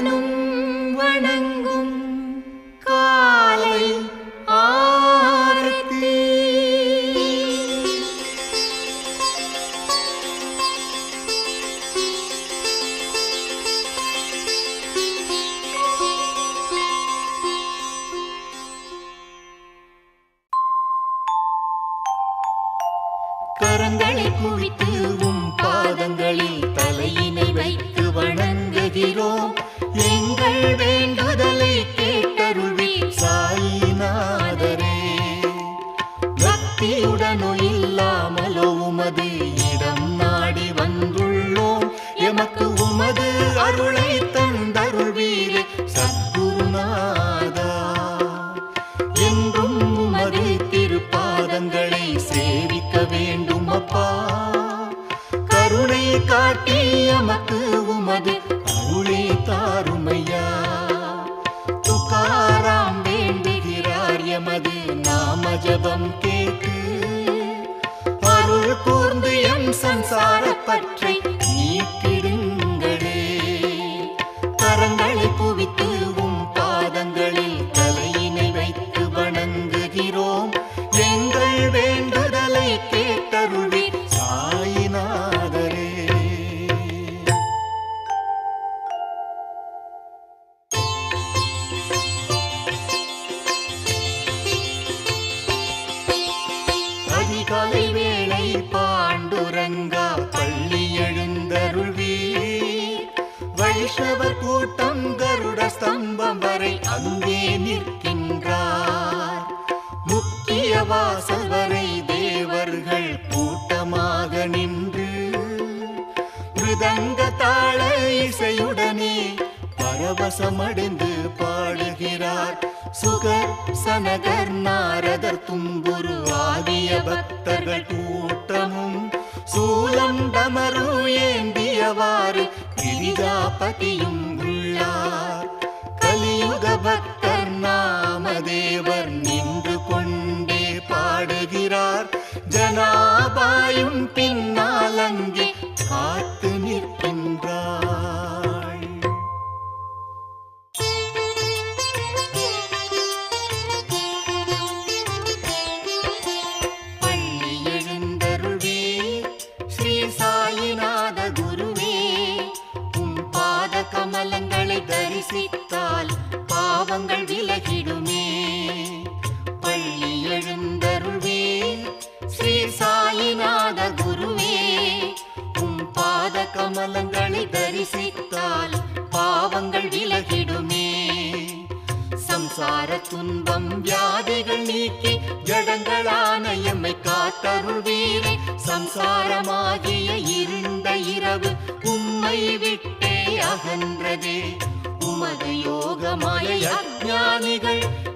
கதிரவனும் வணங்கும் காலை ஆரத்தி. கரங்களை குவித்து உம் பாதங்களில் தலையினை வைத்து வணங்குகிறோம். எங்கள் ரசமடைந்து பாடுகிறார். சுகர் சனகர் நாரதர் தும்புரு ஆகிய பக்தர்கள் கூட்டமும் சூலம் டமரு ஏந்தியவாறு கிரிஜாபதியும் உள்ளார்.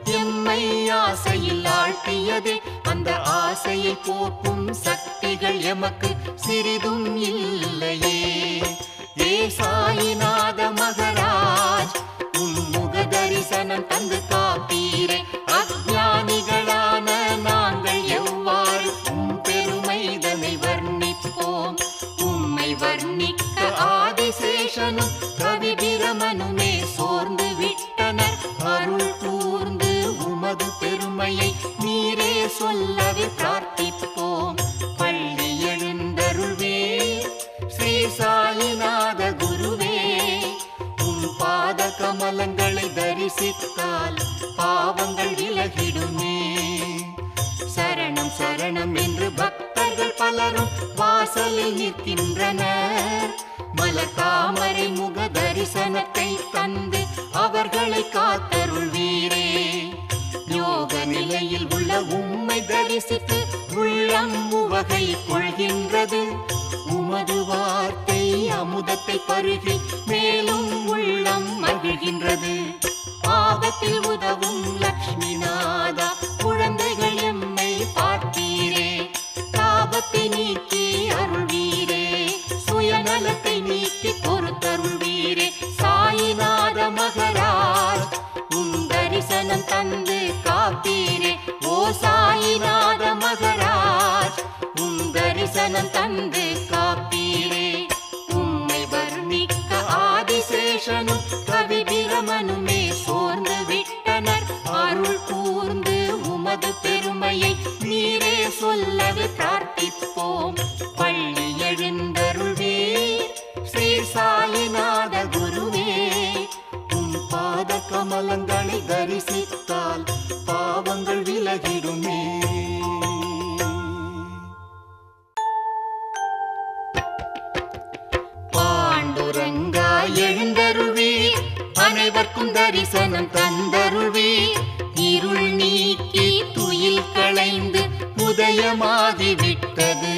எம்மை ஆசையில் ஆழ்த்தியதே அந்த ஆசையை போக்கும் சக்திகள் எமக்கு சிறிதும் இல்லையே. ஏ சாயிநாத மகராஜ் உன் முக தரிசனம் தந்து காப்பீரே. பாத கமலங்களை தரிசித்தால் பாவங்கள் விலகிடுமே. சரணம் சரணம் என்று பக்தர்கள் பலரும் வாசலில் நிற்கின்றனர். மலத்தாமரை முக தரிசனத்தை தந்து அவர்களை காத்தருள்வீரே யோக நிலையில் உள்ள உம்மை தரிசித்து உள்ளம் உவகை கொள்கின்றது. உமது வார்த்தை அமுதத்தை பருகி மேலும் உள்ளம் மகிழ்கின்றது. பாவத்தில் உதவும் லக்ஷ்மி நாதா குழந்தைகள் எம்மை பார்த்தீரே தாபத்தை நீக்கி அருள்வீரே. சுயநலத்தை நீக்கி பொறுத்தருள்வீரே. சாயிநாத மகராஜ் உன் தரிசனம் தந்து காத்தீரே ஓ சாயிநாத மகராஜ் உன் தரிசனம் தந்து ரங்கா எழுந்தருள்வீர் அனைவர்க்கும் தரிசனம் தந்தருள்வீர் இருள் நீக்கி துயில் களைந்து உதயமாகி விட்டது.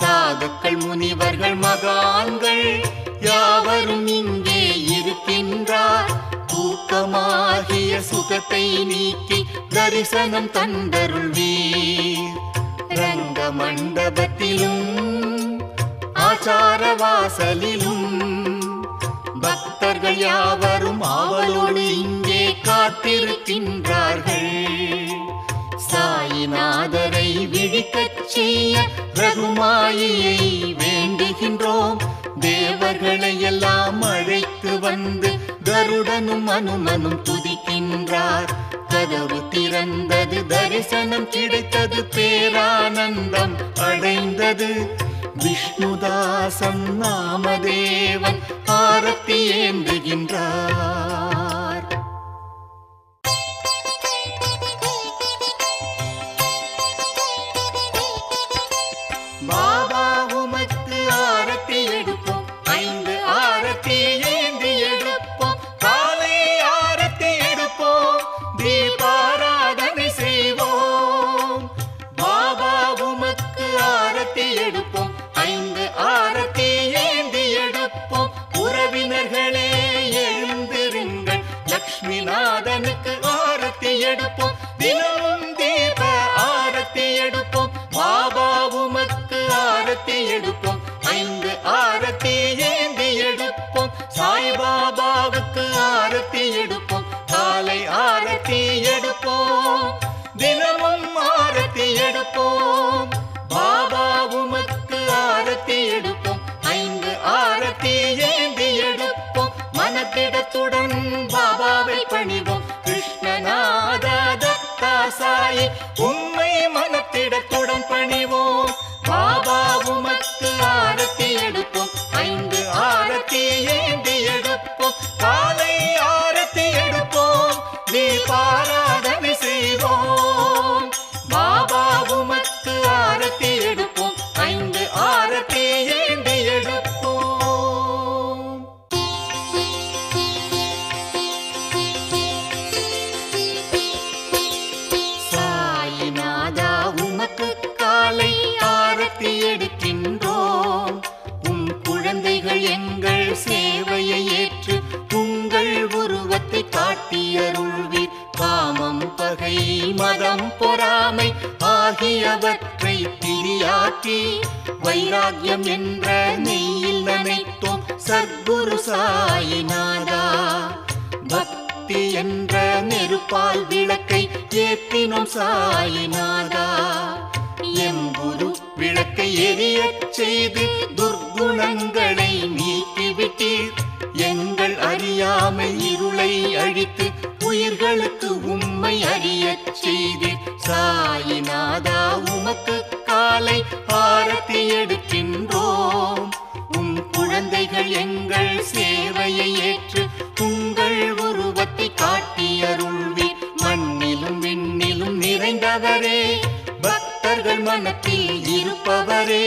சாதுக்கள் முனிவர்கள் மகான்கள் யாவரும் இங்கே இருக்கின்றார். தூக்கமாகிய சுகத்தை நீக்கி தரிசனம் தந்தருள்வீர். ரங்க மண்டபத்திலும் ஆச்சார வாசலிலும் பக்தர்கள் யாவரும் ஆவலோடு இங்கே காத்திருக்கின்றார்கள். சாயிநாதரை விழிக்கச் செய்ய ரகுமாயியை வேண்டுகின்றோம். தேவர்களை எல்லாம் அழைத்து வந்து கருடனும் அனுமனும் துதிக்கின்றார். கதவு திறந்தது தரிசனம் கிடைத்தது பேரானந்தம் அடைந்தது. விஷ்ணுதாசன் நாமதேவன் ஆரத்தி ஏந்துகின்றார். பாபாவை பணிவோம். கிருஷ்ணநாத தத்தா சாயி உண்மை மனத்திடத்துடன் பணிவோம். சேவையை ஏற்று உங்கள் உருவத்தை காட்டியருள்வீர் காமம் பகை மதம் பொறாமை ஆகியவற்றை திரியாக்கி வைராக்கியம் என்ற நெய்யில் நினைத்தோம் சர்க்குரு சாயினாதா பக்தி என்ற நெருப்பால் விளக்கை ஏற்றினோம் சாயினாதா எம் குரு எரியச் செய்து துர்குணங்களை நீக்கிவிட்டீர். எங்கள் அறியாமை இருளை அழித்து உயிர்களுக்கு உம்மை அறியச் செய்தீர். சாயிநாதா உமக்கு காலை ஆரத்தி எடுக்கின்றோம். உம் குழந்தைகள் எங்கள் சேவையை ஏற்று உங்கள் உருவத்தை காட்டியருள்வீர் மண்ணிலும் விண்ணிலும் நிறைந்தவரே. பக்தர்கள் மனத்தில் இருப்பவரே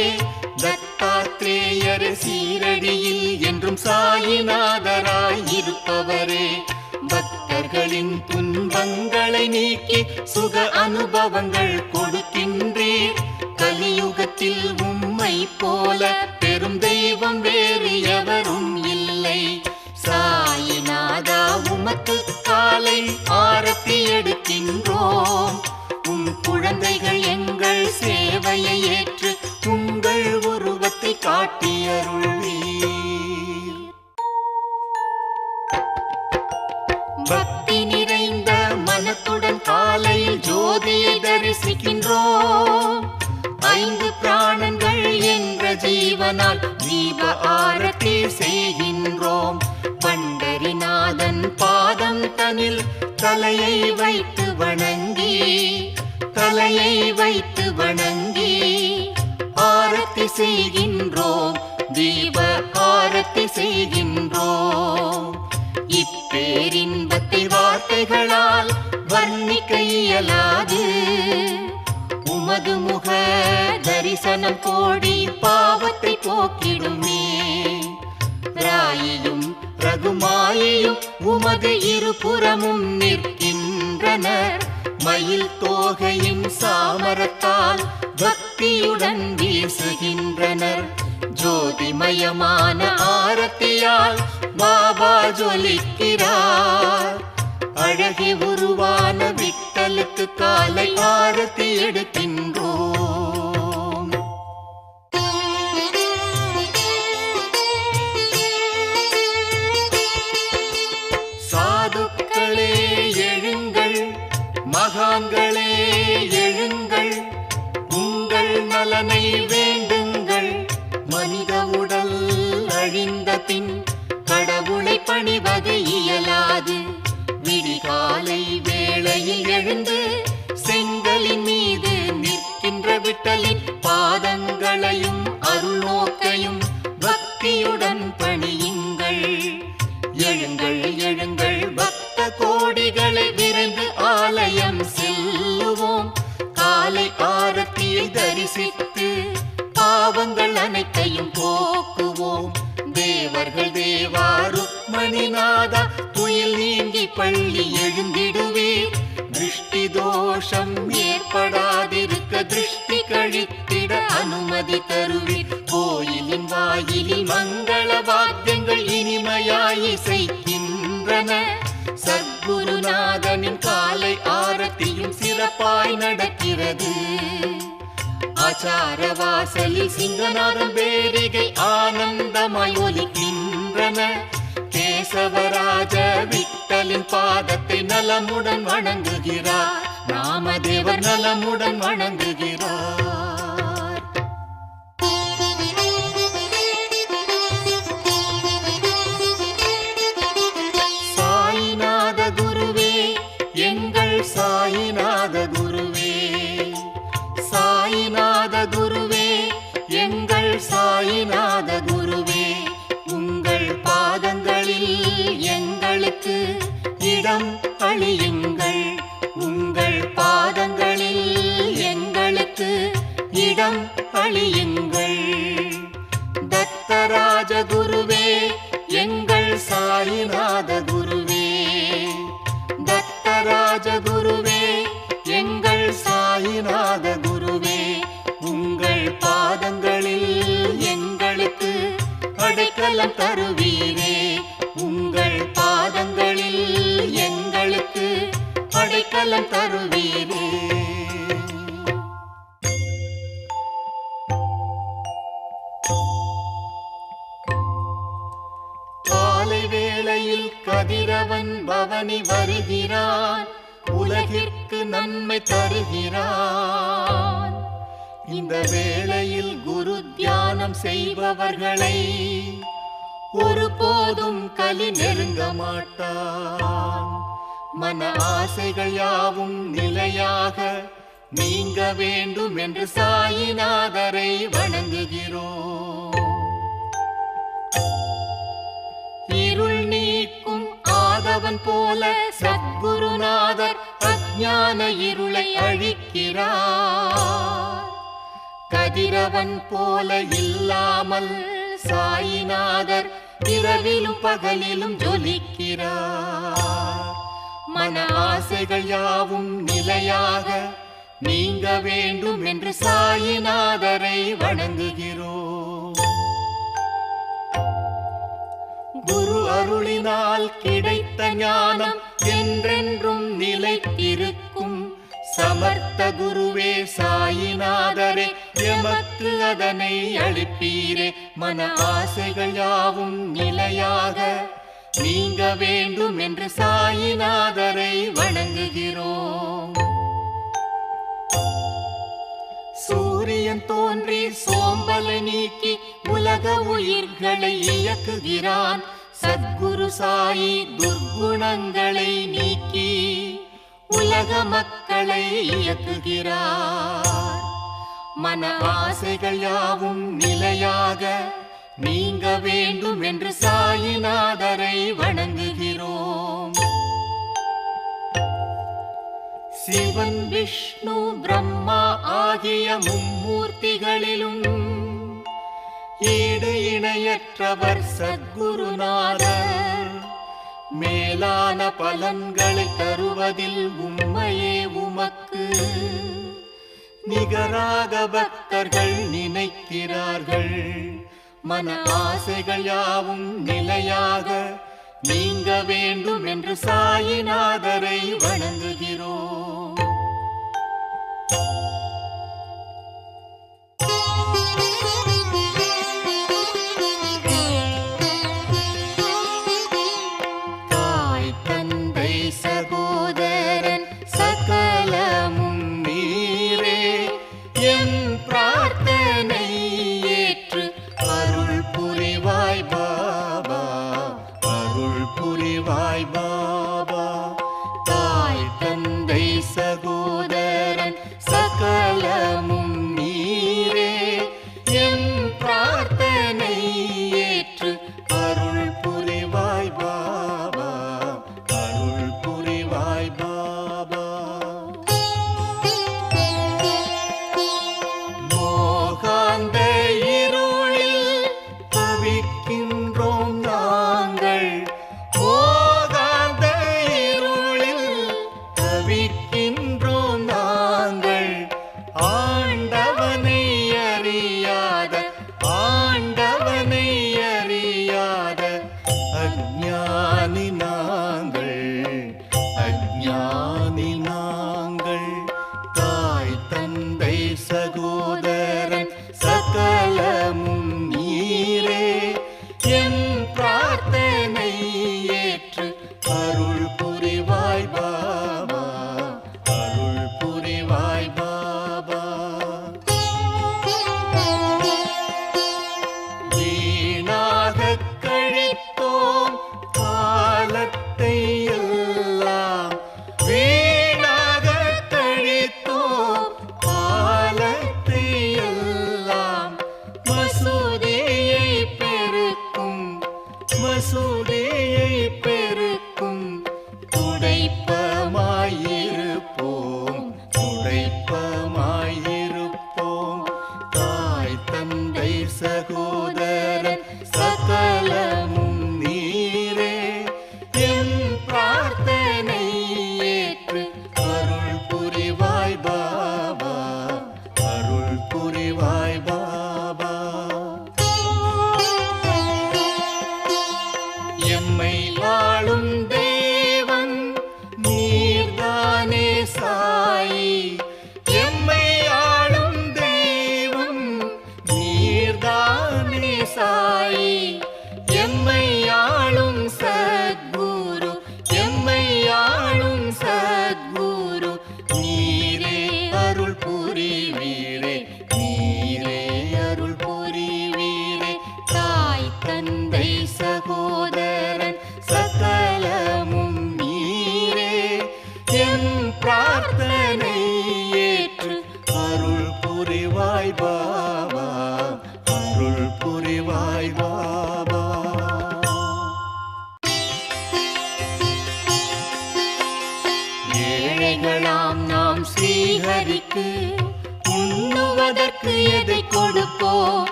தத்தாத்ரேயர் சீரடியில் என்றும் சாயிநாதராய் இருப்பவரே. பக்தர்களின் துன்பங்களை நீக்கி சுக அனுபவங்கள் கொடுக்கின்றீர். கலியுகத்தில் உம்மை போல பெரும் தெய்வம் வேறு இயலாது உமது முக தரிசனம் கோடி பாவத்தை போக்கிடுமே. ராயியும் ரகுமாயையும் உமது இருபுறமும் நிற்கின்றனர். மயில் தோகையும் சாமரத்தால் பக்தியுடன் வீசுகின்றனர். ஜோதிமயமான ஆரத்தியால் பாபா ஜொலிக்கிறார். அழகி உருவான விட்டலுக்கு காலை ஆரத்தி எடுக்கின்றோம். சாதுக்களே எழுங்கள் மகான்களே எழுங்கள் உங்கள் நலனை வேண்டுங்கள். மனித உடல் அழிந்த பின் கடவுளை பணிவது எழுந்து செங்கலின் மீது நிற்கின்ற விட்டலின் பாதங்களையும் அருள் நோக்கையும் பக்தியுடன் பணியுங்கள். எழுங்கள் எழுங்கள் பக்த கோடிகளை விரைந்து ஆலயம் செல்லுவோம். காலை ஆரத்தியை தரிசித்து பாவங்கள் அனைத்து ஆச்சார வாசலில் சிங்கநாதம் பேரிகை ஆனந்தமாய் ஒலிக்கின்றன கேசவராஜ விட்டலின் பாதத்தை நலமுடன் வணங்குகிறார். நாமதேவர் நலமுடன் வணங்குகிறார். அடைக்கலம் நீங்க வேண்டும் என்று சாயிநாதரை வணங்குகிறோம். இருள் நீக்கும் ஆதவன் போல சத்குருநாதர் அஜான இருளை அழிக்கிறார். கதிரவன் போல இல்லாமல் சாயிநாதர் இரவிலும் பகலிலும் ஜொலிக்கிறார். மன ஆசைகள் யாவும் நிலையாக நீங்க வேண்டும் என்று சாயிநாதரை வணங்குகிறோம். குரு அருளினால் கிடைத்த ஞானம் என்றென்றும் நிலைத்திருக்கும். சமர்த்த குருவே சாயிநாதரே எமக்கு அதனை அளிப்பீரே. மன ஆசைகள் யாவும் நிலையாக நீங்க வேண்டும் என்று சாயிநாதரை வணங்குகிறோம். சூரியன் தோன்றி சோம்பலை நீக்கி உலக உயிர்களை இயக்குகிறான். சத்குரு சாயி துர்குணங்களை நீக்கி உலக மக்களை இயக்குகிறார். மன ஆசைகள் யாவும் நிலையாக நீங்க வேண்டும் என்று சாயிநாதரை வணங்குகிறோம். சிவன் விஷ்ணு பிரம்மா ஆகிய மும்மூர்த்திகளிலும் ஈடு இணையற்றவர் சத்குருநாதர். மேலான பலன்களை தருவதில் உண்மையே உமக்கு. நிகராக பக்தர்கள் நினைக்கிறார்கள். மன ஆசைகள் யாவும் நிலையாக நீங்க வேண்டும் என்று சாயிநாதரை வணங்குகிறோம்.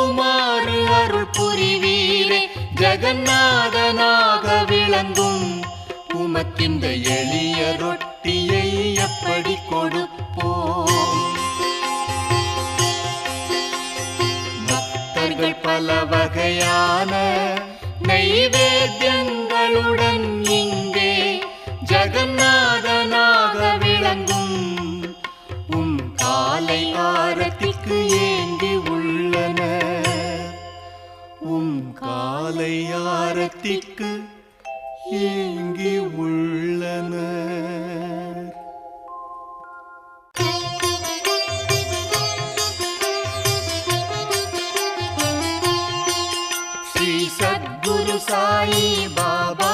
இருக்குமாறு அருள் புரிவீரே. ஜெகநாதனாக விளங்கும் உமக்கிந்த எளிய ரொட்டியை எப்படி கொடுப்போம்? பக்தர்கள் பல வகையான நைவேத்தியங்களுடன் இங்கே ஜெகநாதனாக விளங்கும். உம் காலை ஆரத்திற்கு ஏன் காலை ஆரத்திக்கு ஏங்கி உள்ளனர். ஸ்ரீ சத்குரு சாயி பாபா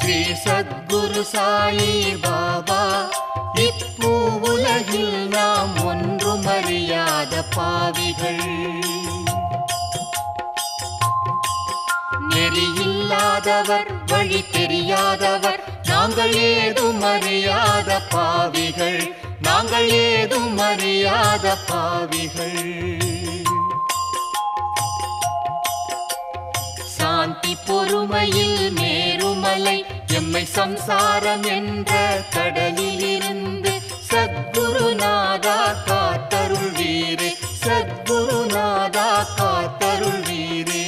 ஸ்ரீ சத்குரு சாயி பாபா. நாங்கள் ஏதும் அறியாத பாவிகள். நாங்கள் ஏதும் அறியாத பாவிகள். சாந்தி பொறுமையில் மேருமலை எம்மை சம்சாரம் என்ற கடலில் இருந்து சத்குருநாதா காத்தருள் வீரே சத்குருநாதா காத்தருள் வீரே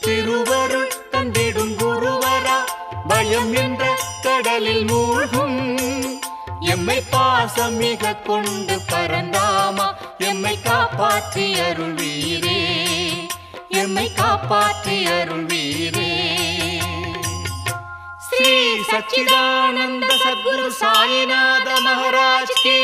திருவருள் பயம் என்ற கடலில் மூழ்கும். எம்மை பாசம் மிக கொண்டு பரந்தாமா எம்மை காப்பாற்றி அருள்வீரே. எம்மை காப்பாற்றி அருள்வீரே. ஸ்ரீ சச்சிதானந்த சத்குரு சாயிநாத மகாராஜ் கி.